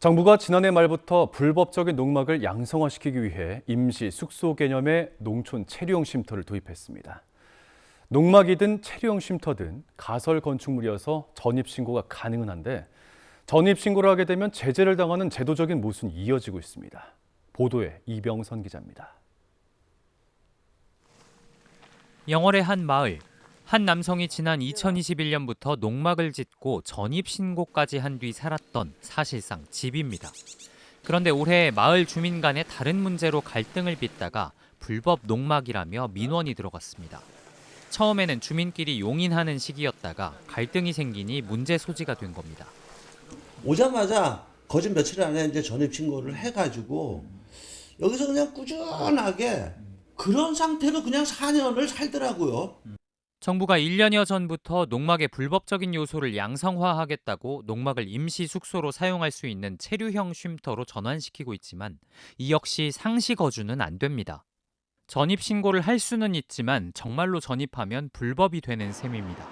정부가 지난해 말부터 불법적인 농막을 양성화시키기 위해 임시 숙소 개념의 농촌 체류용 쉼터를 도입했습니다. 농막이든 체류용 쉼터든 가설 건축물이어서 전입 신고가 가능은 한데 전입 신고를 하게 되면 제재를 당하는 제도적인 모순이 이어지고 있습니다. 보도에 이병선 기자입니다. 영월의 한 마을. 한 남성이 지난 2021년부터 농막을 짓고 전입 신고까지 한 뒤 살았던 사실상 집입니다. 그런데 올해 마을 주민 간에 다른 문제로 갈등을 빚다가 불법 농막이라며 민원이 들어갔습니다. 처음에는 주민끼리 용인하는 시기였다가 갈등이 생기니 문제 소지가 된 겁니다. 오자마자 거짓 며칠 안에 이제 전입 신고를 해가지고 여기서 그냥 꾸준하게 그런 상태로 그냥 4년을 살더라고요. 정부가 1년여 전부터 농막의 불법적인 요소를 양성화하겠다고 농막을 임시 숙소로 사용할 수 있는 체류형 쉼터로 전환시키고 있지만 이 역시 상시 거주는 안 됩니다. 전입 신고를 할 수는 있지만 정말로 전입하면 불법이 되는 셈입니다.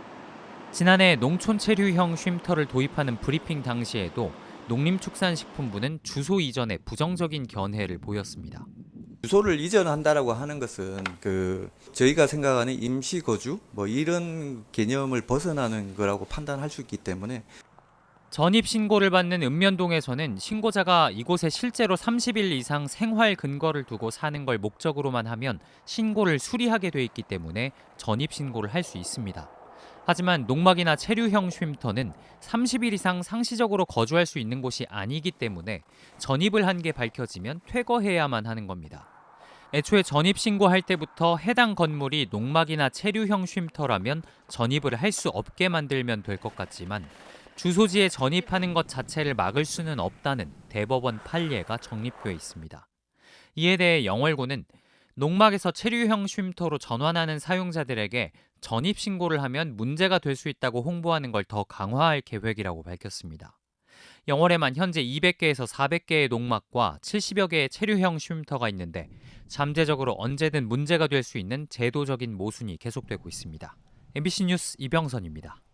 지난해 농촌 체류형 쉼터를 도입하는 브리핑 당시에도 농림축산식품부는 주소 이전에 부정적인 견해를 보였습니다. 주소를 이전한다라고 하는 것은 그 저희가 생각하는 임시 거주 뭐 이런 개념을 벗어나는 거라고 판단할 수 있기 때문에 전입 신고를 받는 읍면동에서는 신고자가 이곳에 실제로 30일 이상 생활 근거를 두고 사는 걸 목적으로만 하면 신고를 수리하게 돼 있기 때문에 전입 신고를 할 수 있습니다. 하지만 농막이나 체류형 쉼터는 30일 이상 상시적으로 거주할 수 있는 곳이 아니기 때문에 전입을 한 게 밝혀지면 퇴거해야만 하는 겁니다. 애초에 전입 신고할 때부터 해당 건물이 농막이나 체류형 쉼터라면 전입을 할 수 없게 만들면 될 것 같지만 주소지에 전입하는 것 자체를 막을 수는 없다는 대법원 판례가 정립돼 있습니다. 이에 대해 영월구는 농막에서 체류형 쉼터로 전환하는 사용자들에게 전입 신고를 하면 문제가 될 수 있다고 홍보하는 걸 더 강화할 계획이라고 밝혔습니다. 영월에만 현재 200개에서 400개의 농막과 70여 개의 체류형 쉼터가 있는데 잠재적으로 언제든 문제가 될 수 있는 제도적인 모순이 계속되고 있습니다. MBC 뉴스 이병선입니다.